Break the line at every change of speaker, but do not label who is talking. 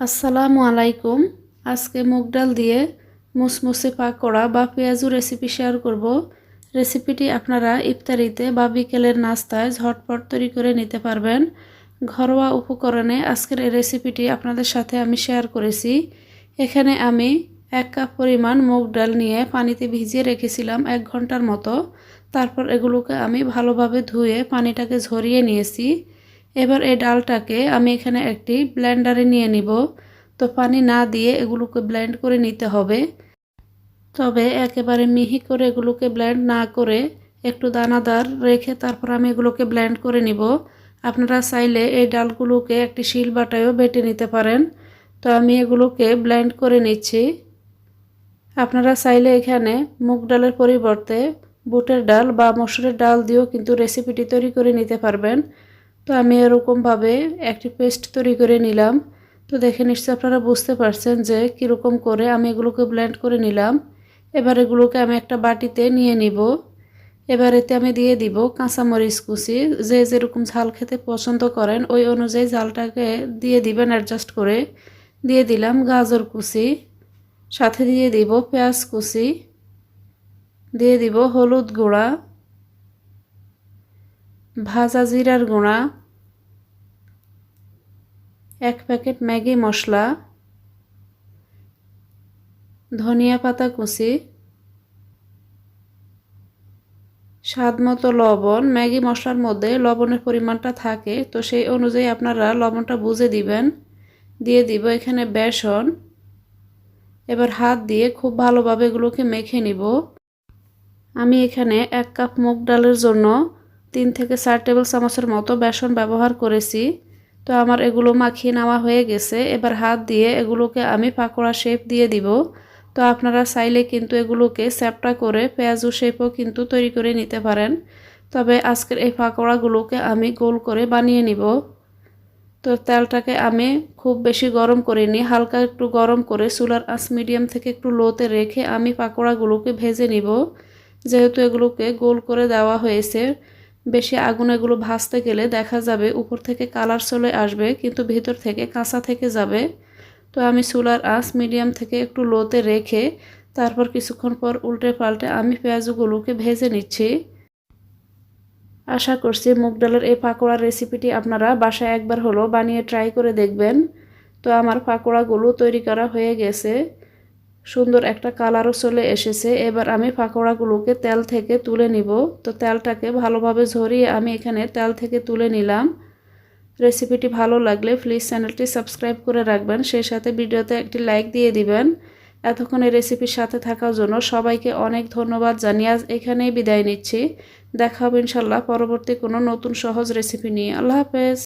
আসসালামু আলাইকুম। আজকে মুগ ডাল দিয়ে মুসমুসে পাকোড়া বা পেঁয়াজু রেসিপি শেয়ার করব। রেসিপিটি আপনারা ইফতারিতে বা বিকেলের নাস্তায় ঝটপট তৈরি করে নিতে পারবেন। ঘরোয়া উপকরণে আজকের এই রেসিপিটি আপনাদের সাথে আমি শেয়ার করেছি। এখানে আমি এক কাপ পরিমাণ মুগ ডাল নিয়ে পানিতে ভিজিয়ে রেখেছিলাম এক ঘণ্টার মতো। তারপর এগুলোকে আমি ভালোভাবে ধুয়ে পানিটাকে ঝরিয়ে নিয়েছি। এবার এই ডালটাকে আমি এখানে একটি ব্লেন্ডারে নিয়ে নিব। তো পানি না দিয়ে এগুলোকে ব্লেন্ড করে নিতে হবে। তবে একেবারে মিহি করে এগুলোকে ব্লেন্ড না করে একটু দানাদার রেখে তারপর আমি এগুলোকে ব্লেন্ড করে নিব। আপনারা চাইলে এই ডালগুলোকে একটি শিল বাটায়ও বেটে নিতে পারেন। তো আমি এগুলোকে ব্লেন্ড করে নিচ্ছি। আপনারা চাইলে এখানে মুগ ডালের পরিবর্তে বুটের ডাল বা মসুরের ডাল দিয়েও কিন্তু রেসিপিটি তৈরি করে নিতে পারবেন। তো আমি এরকমভাবে একটি পেস্ট তৈরি করে নিলাম। তো দেখে নিশ্চয় আপনারা বুঝতে পারছেন যে কীরকম করে আমি এগুলোকে ব্লেন্ড করে নিলাম। এবার এগুলোকে আমি একটা বাটিতে নিয়ে নিব। এবার এতে আমি দিয়ে দিব কাঁচামরিচ কুচি। যে যেরকম ঝাল খেতে পছন্দ করেন, ওই অনুযায়ী ঝালটাকে দিয়ে দিবেন অ্যাডজাস্ট করে। দিয়ে দিলাম গাজর কুচি। সাথে দিয়ে দিব পেঁয়াজ কুচি। দিয়ে দিব হলুদ গুঁড়া। ভাজা জিরার গুঁড়া। এক প্যাকেট ম্যাগি মশলা, ধনিয়া পাতা কুচি স্বাদ মতো লবণ। ম্যাগি মশলার মধ্যে লবণের পরিমাণটা থাকে, তো সেই অনুযায়ী আপনারা লবণটা বুঝে দিবেন। দিয়ে দিব এখানে বেসন। এবার হাত দিয়ে খুব ভালোভাবে এগুলোকে মেখে নিব। আমি এখানে এক কাপ মুগ ডালের জন্য তিন থেকে চার টেবিল চামচের মতো বেসন ব্যবহার করেছি। তো আমার এগুলো মাখিয়ে নেওয়া হয়ে গেছে। এবার হাত দিয়ে এগুলোকে আমি পাকোড়া শেপ দিয়ে দিব। তো আপনারা চাইলে কিন্তু এগুলোকে স্যাপটা করে পেঁয়াজু শেপও কিন্তু তৈরি করে নিতে পারেন। তবে আজকের এই পাকোড়াগুলোকে আমি গোল করে বানিয়ে নিব। তো তেলটাকে আমি খুব বেশি গরম করিনি, হালকা একটু গরম করে চুলার আঁচ মিডিয়াম থেকে একটু লোতে রেখে আমি পাকোড়াগুলোকে ভেজে নিব। যেহেতু এগুলোকে গোল করে দেওয়া হয়েছে বেশি আগুন এগুলো ভাজতে গেলে দেখা যাবে উপর থেকে কালার চলে আসবে, কিন্তু ভিতর থেকে কাঁচা থেকে যাবে। তো আমি চুলার আঁচ মিডিয়াম থেকে একটু লোতে রেখে তারপর কিছুক্ষণ পর উল্টে পাল্টে আমি পেঁয়াজগুলোকে ভেজে নিচ্ছি। আশা করছি মুগ ডালের এই পাকোড়ার রেসিপিটি আপনারা বাসায় একবার হলো বানিয়ে ট্রাই করে দেখবেন। তো আমার পাকোড়াগুলো তৈরি করা হয়ে গেছে। সুন্দর একটা কালারও চলে এসেছে। এবার আমি পাকোড়াগুলোকে তেল থেকে তুলে নিব। তো তেলটাকে ভালোভাবে ঝরিয়ে আমি এখানে তেল থেকে তুলে নিলাম। রেসিপিটি ভালো লাগলে প্লিজ চ্যানেলটি সাবস্ক্রাইব করে রাখবেন। সেই সাথে ভিডিওতে একটি লাইক দিয়ে দিবেন। এতক্ষণ এই রেসিপির সাথে থাকার জন্য সবাইকে অনেক ধন্যবাদ জানিয়ে আজ এখানেই বিদায় নিচ্ছি। দেখা হবে ইনশাল্লাহ পরবর্তী কোনো নতুন সহজ রেসিপি নিয়ে। আল্লাহ হাফেজ।